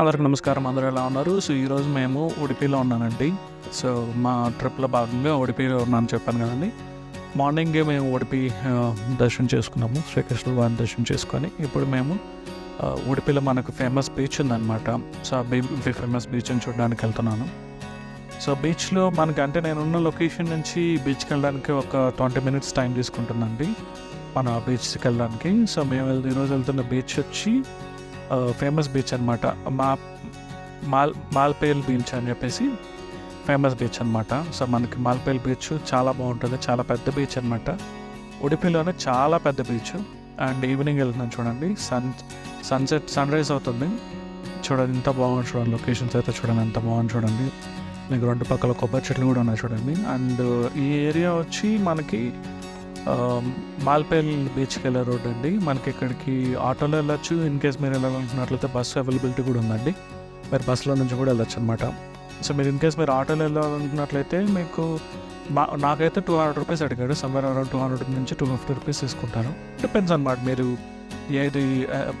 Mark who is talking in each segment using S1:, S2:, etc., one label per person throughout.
S1: అందరికి నమస్కారం. అందరూ ఎలా ఉన్నారు? సో ఈరోజు మేము ఉడిపిలో ఉన్నానండి. సో మా ట్రిప్లో భాగంగా ఉడిపిలో ఉన్నాను చెప్పాను కదండి. మార్నింగే మేము ఉడిపి దర్శనం చేసుకున్నాము. శ్రీకృష్ణ వారిని దర్శనం చేసుకొని ఇప్పుడు మేము ఉడిపిలో మనకు ఫేమస్ బీచ్ ఉందన్నమాట. సో ఆ బీ ఫేమస్ బీచ్ని చూడడానికి వెళ్తున్నాను. సో బీచ్లో మనకి అంటే నేను ఉన్న లొకేషన్ నుంచి బీచ్కి వెళ్ళడానికి ఒక ట్వంటీ మినిట్స్ టైం తీసుకుంటుందండి. మన బీచ్కి వెళ్ళడానికి. సో మేము వెళ్తే ఈరోజు వెళ్తున్న బీచ్ వచ్చి ఫేమస్ బీచ్ అనమాట మా మాల్ మాల్పేల్ బీచ్ అని చెప్పేసి ఫేమస్ బీచ్ అనమాట సో మనకి మాల్పేల్ బీచ్ చాలా బాగుంటుంది. చాలా పెద్ద బీచ్ అనమాట ఉడిపిలోనే చాలా పెద్ద బీచ్. అండ్ ఈవినింగ్ వెళ్తున్నాం చూడండి. సన్ సన్సెట్ సన్ రైజ్ అవుతుంది. చూడండి ఎంత బాగుంది చూడండి. లొకేషన్స్ అయితే చూడండి ఎంత బాగుంది చూడండి. మీకు రెండు పక్కల కొబ్బరి చెట్లు కూడా ఉన్నాయి చూడండి. అండ్ ఈ ఏరియా వచ్చి మనకి మాల్పేల్ బీచ్కి వెళ్ళే రోడ్ అండి. మనకి ఇక్కడికి ఆటోలో వెళ్ళొచ్చు. ఇన్ కేస్ మీరు వెళ్ళాలనుకున్నట్లయితే బస్సు అవైలబిలిటీ కూడా ఉందండి. మీరు బస్సులో నుంచి కూడా వెళ్ళొచ్చు అనమాట సో మీరు ఇన్ కేస్ మీరు ఆటోలో వెళ్ళాలనుకున్నట్లయితే మీకు మా నాకైతే టూ హండ్రెడ్ రూపీస్ అడిగాడు. సమ్వేర్ అరౌండ్ టూ హండ్రెడ్ నుంచి టూ ఫిఫ్టీ రూపీస్ తీసుకుంటాను. డిపెండ్స్ అనమాట మీరు ఏది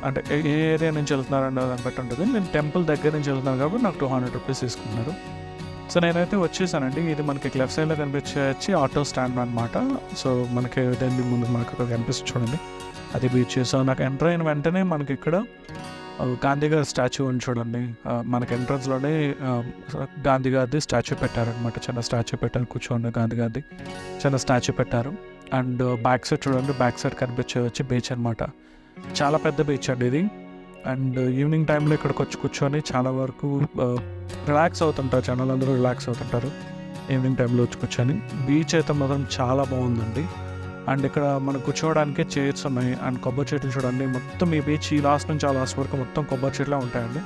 S1: అంటే ఏ ఏ ఏరియా నుంచి వెళ్తున్నారు వెళ్తున్నారన్న దాన్ని బట్టి ఉంటుంది. నేను టెంపుల్ దగ్గర నుంచి వెళ్తున్నాను కాబట్టి నాకు టూ హండ్రెడ్ రూపీస్ తీసుకున్నారు సో నేనైతే వచ్చేసానండి. ఇది మనకి లెఫ్ట్ సైడ్లో కనిపించేసి ఆటో స్టాండ్ అనమాట సో మనకి దాన్ని ముందు మనకు ఇక్కడ కనిపిస్తుంది చూడండి. అది బీచ్ సో నాకు ఎంటర్ అయిన వెంటనే మనకి ఇక్కడ గాంధీగారి గాంధీ గారి స్టాచ్యూ ఉంది చూడండి. మనకి ఎంట్రన్స్లోనే గాంధీ గారిది స్టాచ్యూ పెట్టారనమాట చిన్న స్టాచ్యూ పెట్టారు కూర్చోండి గాంధీ గారిది. చిన్న స్టాచ్యూ పెట్టారు. అండ్ బ్యాక్ సైడ్ చూడండి బ్యాక్ సైడ్ కనిపించే వచ్చి బీచ్ అనమాట చాలా పెద్ద బీచ్ అండి ఇది. అండ్ ఈవినింగ్ టైంలో ఇక్కడికి వచ్చి కూర్చొని చాలా వరకు రిలాక్స్ అవుతుంటారు. జనాలు అందరూ రిలాక్స్ అవుతుంటారు ఈవినింగ్ టైంలో వచ్చి కూర్చొని. బీచ్ అయితే మాత్రం చాలా బాగుందండి. అండ్ ఇక్కడ మనం కూర్చోవడానికి చైర్స్ ఉన్నాయి. అండ్ కొబ్బరి చెట్లు చూడండి. మొత్తం ఈ బీచ్ ఈ లాస్ట్ నుంచి ఆ లాస్ట్ వరకు మొత్తం కొబ్బరి చెట్లే ఉంటాయండి.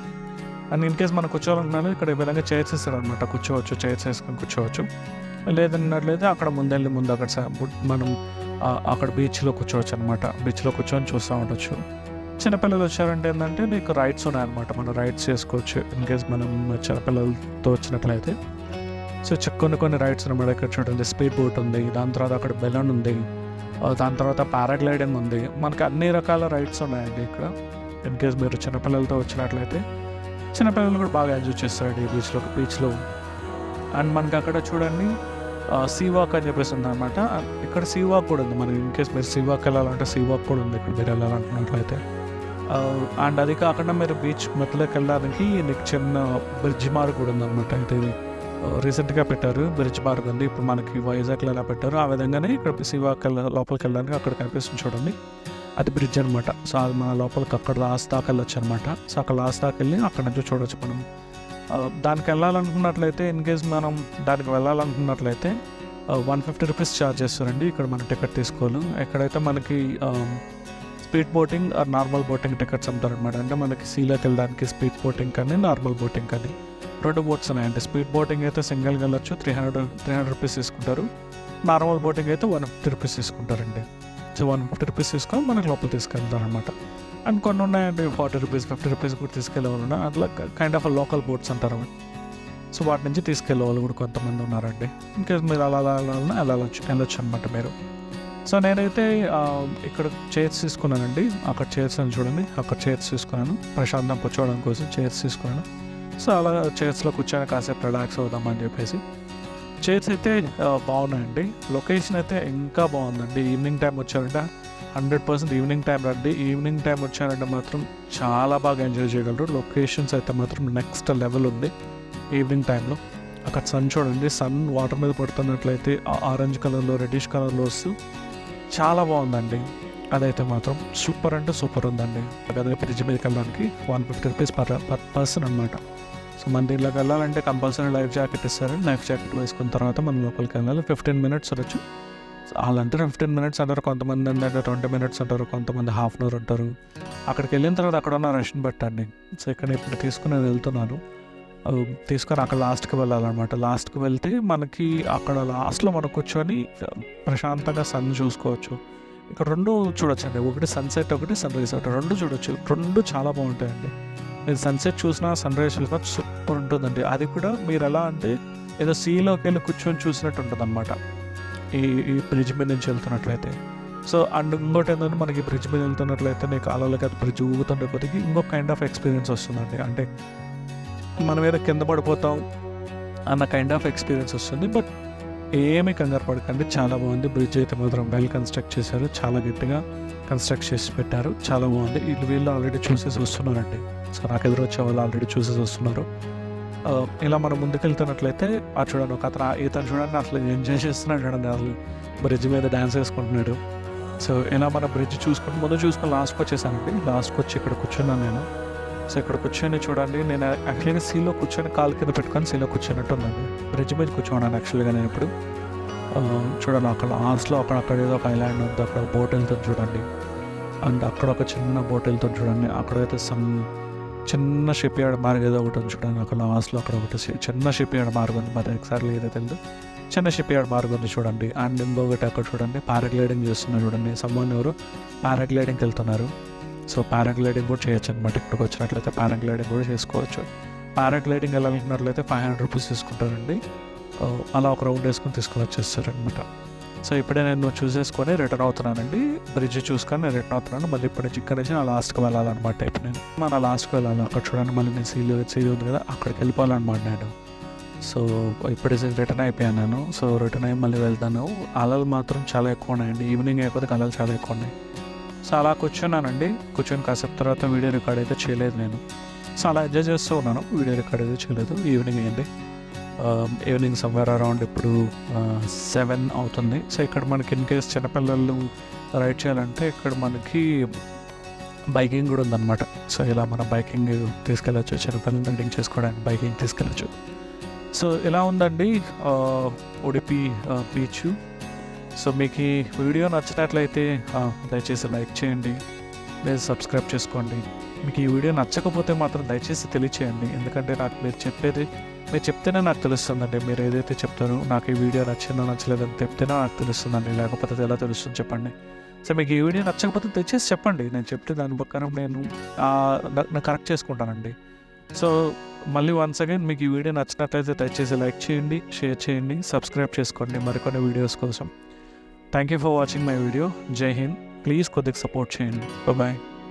S1: అండ్ ఇన్ కేస్ మనం కూర్చోవాలనుకున్నాను ఇక్కడ ఈ విధంగా చైర్స్ ఇస్తారనమాట కూర్చోవచ్చు చైర్స్ వేసుకొని కూర్చోవచ్చు. లేదన్నట్లయితే అక్కడ ముందెళ్ళి ముందు అక్కడ మనం అక్కడ బీచ్లో కూర్చోవచ్చు అనమాట బీచ్లో కూర్చొని చూస్తూ ఉండొచ్చు. చిన్నపిల్లలు వచ్చారంటే ఏంటంటే మీకు రైడ్స్ ఉన్నాయన్నమాట. మనం రైడ్స్ చేసుకోవచ్చు. ఇన్ కేస్ మనం చిన్నపిల్లలతో వచ్చినట్లయితే. సో కొన్ని కొన్ని రైడ్స్ అనమాట ఇక్కడ చూడండి స్పీడ్ బోట్ ఉంది. దాని తర్వాత అక్కడ బెలూన్ ఉంది. దాని తర్వాత పారాగ్లైడింగ్ ఉంది. మనకి అన్ని రకాల రైడ్స్ ఉన్నాయండి ఇక్కడ. ఇన్ కేస్ మీరు చిన్నపిల్లలతో వచ్చినట్లయితే. చిన్నపిల్లలు కూడా బాగా ఎంజాయ్ చేస్తారండి ఈ బీచ్లో బీచ్లో అండ్ మనకి అక్కడ చూడండి సీ వాక్ అని చెప్పేసి ఉందన్నమాట. ఇక్కడ సీ వాక్ కూడా ఉంది. మనం ఇన్ కేస్ మీరు సీ వాక్ వెళ్ళాలంటే సీ వాక్ కూడా ఉంది. ఇక్కడ మీరు వెళ్ళాలనుకున్నట్లయితే. అండ్ అది కాకుండా మీరు బీచ్ మధ్యలోకి వెళ్ళడానికి నీకు చిన్న బ్రిడ్జ్ మార్గ్ కూడా ఉందన్నమాట. అయితే రీసెంట్గా పెట్టారు బ్రిడ్జ్ మార్క్ ఉంది ఇప్పుడు మనకి వైజాగ్లో ఎలా పెట్టారు ఆ విధంగానే ఇక్కడ శివాకి లోపలికి వెళ్ళడానికి అక్కడ కనిపిస్తుంది చూడండి. అది బ్రిడ్జ్ అనమాట సో అది మన లోపలికి అక్కడ లాస్ట్ దాకా వెళ్ళొచ్చు అనమాట సో అక్కడ లాస్ట్ దాకా వెళ్ళి అక్కడ నుంచి చూడొచ్చు మనం. దానికి వెళ్ళాలనుకున్నట్లయితే ఇన్ కేస్ మనం దానికి వెళ్ళాలనుకున్నట్లయితే వన్ ఫిఫ్టీ రూపీస్ ఛార్జ్ చేస్తారండి ఇక్కడ మనం టికెట్ తీసుకోవాలి. ఎక్కడైతే మనకి speed boating or normal boating tickets అమ్ముతారనమాట అంటే మనకి సీలోకి వెళ్ళడానికి స్పీడ్ బోటింగ్ కానీ నార్మల్ బోటింగ్ కానీ రెండు బోట్స్ ఉన్నాయండి. స్పీడ్ బోటింగ్ అయితే సింగిల్గా వెళ్ళొచ్చు three hundred three hundred rupees తీసుకుంటారు. నార్మల్ బోటింగ్ అయితే వన్ ఫిఫ్టీ రూపీస్ తీసుకుంటారండి. సో వన్ ఫిఫ్టీ రూపీస్ తీసుకొని మనకి లోపల తీసుకెళ్తారు అనమాట అండ్ కొన్ని ఉన్నాయండి ఫార్టీ రూపీస్ ఫిఫ్టీ రూపీస్ కూడా తీసుకెళ్ళే వాళ్ళు అట్లా కైండ్ ఆఫ్ లోకల్ బోట్స్ అంటారు సో వాటి నుంచి తీసుకెళ్ళే వాళ్ళు కూడా కొంతమంది ఉన్నారండి. ఇంకేస్ మీరు అలా అలా అలా వెళ్ళవచ్చు వెళ్ళొచ్చు అనమాట మీరు. సో నేనైతే ఇక్కడ చైర్స్ తీసుకున్నానండి. అక్కడ చైర్స్ అని చూడండి. అక్కడ చైర్స్ తీసుకున్నాను. ప్రశాంతం కూర్చోవడం కోసం చైర్స్ తీసుకున్నాను. సో అలా చైర్స్లో కూర్చొని కాసేపు రిలాక్స్ అవుదామని చెప్పేసి. చైర్స్ అయితే బాగున్నాయండి. లొకేషన్ అయితే ఇంకా బాగుందండి. ఈవినింగ్ టైం వచ్చారంటే. హండ్రెడ్ పర్సెంట్ ఈవినింగ్ టైం రండి. ఈవినింగ్ టైం వచ్చారంటే మాత్రం చాలా బాగా ఎంజాయ్ చేయగలరు. లొకేషన్స్ అయితే మాత్రం నెక్స్ట్ లెవెల్ ఉంది ఈవినింగ్ టైంలో. అక్కడ సన్ చూడండి. సన్ వాటర్ మీద పడుతున్నట్లయితే ఆరెంజ్ కలర్లో రెడ్డిష్ కలర్లో వస్తూ చాలా బాగుందండి. అదైతే మాత్రం సూపర్ అంటే సూపర్ ఉందండి. అదే బ్రిడ్జ్ మీదకి వెళ్ళడానికి one fifty rupees per per person అనమాట సో మన దీంట్లోకి వెళ్ళాలంటే కంపల్సరీ లైఫ్ జాకెట్ ఇస్తారు. లైఫ్ జాకెట్ వేసుకున్న తర్వాత మనం లోపలికి వెళ్ళాలి. ఫిఫ్టీన్ మినిట్స్ ఉండొచ్చు. వాళ్ళంటే ఫిఫ్టీన్ మినిట్స్ అంటారు కొంతమంది అంటే ట్వంటీ మినిట్స్ అంటారు కొంతమంది హాఫ్ అన్ అవర్ ఉంటారు అక్కడికి వెళ్ళిన తర్వాత అక్కడ ఉన్న రెస్ట్ని పెట్టండి సో ఇక్కడ ఇప్పుడు తీసుకుని వెళ్తున్నాను. తీసుకొని అక్కడ లాస్ట్కి వెళ్ళాలన్నమాట. లాస్ట్కి వెళ్తే మనకి అక్కడ లాస్ట్లో మనం కూర్చొని ప్రశాంతంగా సన్ చూసుకోవచ్చు. ఇక్కడ రెండు చూడొచ్చండి. ఒకటి సన్సెట్ ఒకటి సన్ రైజ్ ఒకటి రెండు చూడొచ్చు. రెండు చాలా బాగుంటాయండి. మీరు సన్సెట్ చూసినా సన్ రైజ్ చూసినా సూపర్ ఉంటుందండి. అది కూడా మీరు ఎలా అంటే ఏదో సీలోకి వెళ్ళి కూర్చొని చూసినట్టు ఉంటుంది అనమాట ఈ ఈ బ్రిడ్జ్ మీద నుంచి వెళ్తున్నట్లయితే. సో అండ్ ఇంకోటి ఏంటంటే మనకి బ్రిడ్జ్ మీద వెళ్తున్నట్లయితే నీకు అలలకి అది బ్రిడ్జ్ ఊగుతుండే కొద్దికి ఇంకో కైండ్ ఆఫ్ ఎక్స్పీరియన్స్ వస్తుందండి. అంటే మనం ఏదో కింద పడిపోతాం అన్న కైండ్ ఆఫ్ ఎక్స్పీరియన్స్ వస్తుంది. బట్ ఏమీ కంగారు పడకండి. చాలా బాగుంది. బ్రిడ్జ్ అయితే మాత్రం వెల్ కన్స్ట్రక్ట్ చేశారు. చాలా గట్టిగా కన్స్ట్రక్ట్ చేసి పెట్టారు. చాలా బాగుంది. వీళ్ళు వీళ్ళు ఆల్రెడీ చూసేసి వస్తున్నారండి. సో నాకు ఎదురు వచ్చే వాళ్ళు ఆల్రెడీ చూసేసి వస్తున్నారు. ఇలా మనం ముందుకెళ్తున్నట్లయితే ఆ చూడండి ఒక అతను ఇతను చూడండి అసలు ఎంజాయ్ చేస్తున్నాడు చూడండి అసలు బ్రిడ్జ్ మీద డ్యాన్స్ వేసుకుంటున్నాడు. సో ఇలా మన బ్రిడ్జ్ చూసుకుంటూ ముందు చూసుకుని లాస్ట్కి వచ్చేసానండి. లాస్ట్కి వచ్చి ఇక్కడ కూర్చున్నాను నేను. సో ఇక్కడ కూర్చొని చూడండి నేను యాక్చువల్గా సీలో కూర్చొని కాలు కింద పెట్టుకొని సీలో కూర్చున్నట్టు ఉందండి బ్రిడ్జ్ మీద కూర్చోన్నాను యాక్చువల్గా నేను ఇప్పుడు. చూడండి అక్కడ ఆస్లో అక్కడ అక్కడ ఏదో ఒక ఐలాండ్ ఉంది అక్కడ బోట్ వెళ్తుంది చూడండి. అండ్ అక్కడ ఒక చిన్న బోట్ వెళ్తుంది చూడండి. అక్కడైతే సమ్ చిన్న షిప్ యార్డ్ మార్గం ఏదో ఒకటి ఉంది చూడండి. అక్కడ లాస్ట్లో అక్కడ ఒకటి చిన్న షిప్ యార్డ్ మార్గం ఉంది. మరి ఎగ్జాక్ట్లీ ఏదో తెలియదు చిన్న షిప్ యార్డ్ మార్గం ఉంది చూడండి. అండ్ ఇంకొకటి అక్కడ చూడండి పారాగ్లైడింగ్ చేస్తున్నారు చూడండి. సమ్మన్ ఎవరు? పారాగ్లైడింగ్కి వెళ్తున్నారు. సో పారాగ్లైడింగ్ కూడా చేయొచ్చు అనమాట ఇక్కడికి వచ్చినట్లయితే పారాగ్లైడింగ్ కూడా చేసుకోవచ్చు. పారాగ్లైడింగ్ వెళ్ళాలనుకున్నట్లయితే ఫైవ్ హండ్రెడ్ రూపీస్ తీసుకుంటారండి. అలా ఒక రౌండ్ వేసుకొని తీసుకుని వచ్చేస్తారనమాట సో ఇప్పుడే నేను చూసేసుకొని రిటర్న్ అవుతున్నానండి. బ్రిడ్జ్ చూసుకొని నేను రిటర్న్ అవుతున్నాను. మళ్ళీ ఇప్పుడు నుంచి ఇక్కడ నుంచి నా లాస్ట్కి వెళ్ళాలన్నమాట ఇప్పుడు నేను. మన లాస్ట్కి వెళ్ళాలి. అక్కడ చూడండి మళ్ళీ నేను సీల్ సీల్ ఉంది కదా అక్కడికి వెళ్ళిపోవాలన్నమాట నేను. సో ఇప్పుడు రిటర్న్ అయిపోయాను నేను. సో రిటర్న్ అయ్యి మళ్ళీ వెళ్తాను. అలలు మాత్రం చాలా ఎక్కువ ఉన్నాయండి. ఈవినింగ్ అయిపోతే అలలు చాలా ఎక్కువ ఉన్నాయి. సో అలా కూర్చున్నానండి. కూర్చొని కాసేపు తర్వాత వీడియో రికార్డ్ అయితే చేయలేదు నేను. సో అలా ఎంజాయ్ చేస్తూ ఉన్నాను. వీడియో రికార్డ్ అయితే చేయలేదు. ఈవినింగ్ అయింది. ఈవినింగ్ సమ్వేర్ అరౌండ్ ఇప్పుడు సెవెన్ అవుతుంది. సో ఇక్కడ మనకి ఇన్ కేస్ చిన్నపిల్లలు రైడ్ చేయాలంటే ఇక్కడ మనకి బైకింగ్ కూడా ఉందన్నమాట. సో ఇలా మన బైకింగ్ తీసుకెళ్ళచ్చు. చిన్నపిల్లలు రైడింగ్ చేసుకోవడానికి బైకింగ్ తీసుకెళ్ళచ్చు. సో ఇలా ఉందండి ఉడిపి బీచ్ సో మీకు ఈ వీడియో నచ్చినట్లయితే దయచేసి లైక్ చేయండి లేదా సబ్స్క్రైబ్ చేసుకోండి. మీకు ఈ వీడియో నచ్చకపోతే మాత్రం దయచేసి తెలియచేయండి. ఎందుకంటే నాకు మీరు చెప్పేది మీరు చెప్తేనే నాకు తెలుస్తుందండి. మీరు ఏదైతే చెప్తారో నాకు ఈ వీడియో నచ్చిందో నచ్చలేదని చెప్తేనే నాకు తెలుస్తుందండి. లేకపోతే అది ఎలా తెలుస్తుంది చెప్పండి. సో మీకు ఈ వీడియో నచ్చకపోతే దయచేసి చెప్పండి. నేను చెప్తే దాని ప్రకారం నేను నేను కరెక్ట్ చేసుకుంటానండి. సో మళ్ళీ వన్స్ అగైన్ మీకు ఈ వీడియో నచ్చినట్లయితే దయచేసి లైక్ చేయండి షేర్ చేయండి సబ్స్క్రైబ్ చేసుకోండి. మరికొన్ని వీడియోస్ కోసం. Thank you for watching my video Jai Hind please కొద్దిగా సపోర్ట్ చేయండి బాయ్